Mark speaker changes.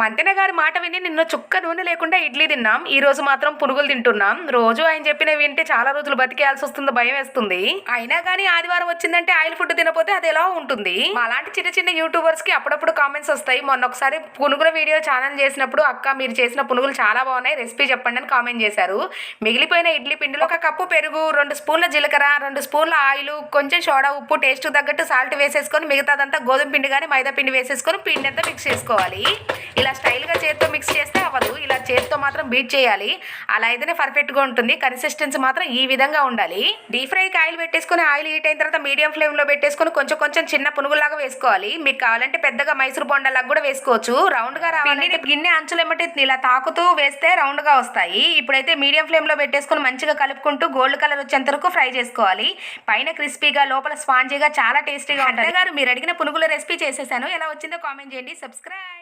Speaker 1: మంతెన గారి మాట విని నిన్న చుక్క నూనె లేకుండా ఇడ్లీ తిన్నాం. ఈ రోజు మాత్రం పునుగులు తింటున్నాం. రోజు ఆయన చెప్పిన వింటే చాలా రోజులు బతికేయాల్సి వస్తుంది భయం వేస్తుంది. అయినా కానీ ఆదివారం వచ్చిందంటే ఆయిల్ ఫుడ్ తినపోతే అది ఎలా ఉంటుంది? అలాంటి చిన్న చిన్న యూట్యూబర్స్కి అప్పుడప్పుడు కామెంట్స్ వస్తాయి. మొన్న ఒకసారి పునుగుల వీడియో ఛానల్ చేసినప్పుడు అక్క మీరు చేసిన పునుగులు చాలా బాగున్నాయి. రెసిపీ చెప్పండి అని కామెంట్ చేశారు. మిగిలిపోయిన ఇడ్లీ పిండిలో ఒక కప్పు పెరుగు రెండు స్పూన్ల జీలకర్ర రెండు స్పూన్ల ఆయిల్ కొంచెం సోడా ఉప్పు టేస్ట్ తగ్గట్టు సాల్ట్ వేసేసుకొని మిగతాదంతా గోధుమ పిండి కానీ మైదా పిండి వేసేసుకొని పిండి అంతా మిక్స్ చేసుకోవాలి. బీట్ చేయాలి. అలా అయితేనే పర్ఫెక్ట్గా ఉంటుంది. కన్సిస్టెన్సీ మాత్రం ఈ విధంగా ఉండాలి. డీప్ ఫ్రైకి ఆయిల్ పెట్టేసుకొని ఆయిల్ హీట్ అయిన తర్వాత మీడియం ఫ్లేమ్లో పెట్టేసుకొని కొంచెం కొంచెం చిన్న పునుగులాగా వేసుకోవాలి. మీకు కావాలంటే పెద్దగా మైసూర్ బొండలాగా కూడా వేసుకోవచ్చు. రౌండ్గా రావాలంటే గిన్నె అంచులు ఎమ్మటి ఇలా తాకుతూ వేస్తే రౌండ్గా వస్తాయి. ఇప్పుడైతే మీడియం ఫ్లేమ్లో పెట్టేసుకొని మంచిగా కలుపుకుంటూ గోల్డ్ కలర్ వచ్చేంత వరకు ఫ్రై చేసుకోవాలి. పైన క్రిస్పీగా లోపల స్పాంజీగా చాలా టేస్టీగా ఉంటుంది. గారు మీరు అడిగిన పునుగుల రెసిపీ చేసేసాను. ఎలా వచ్చిందో కామెంట్ చేయండి. సబ్స్క్రైబ్.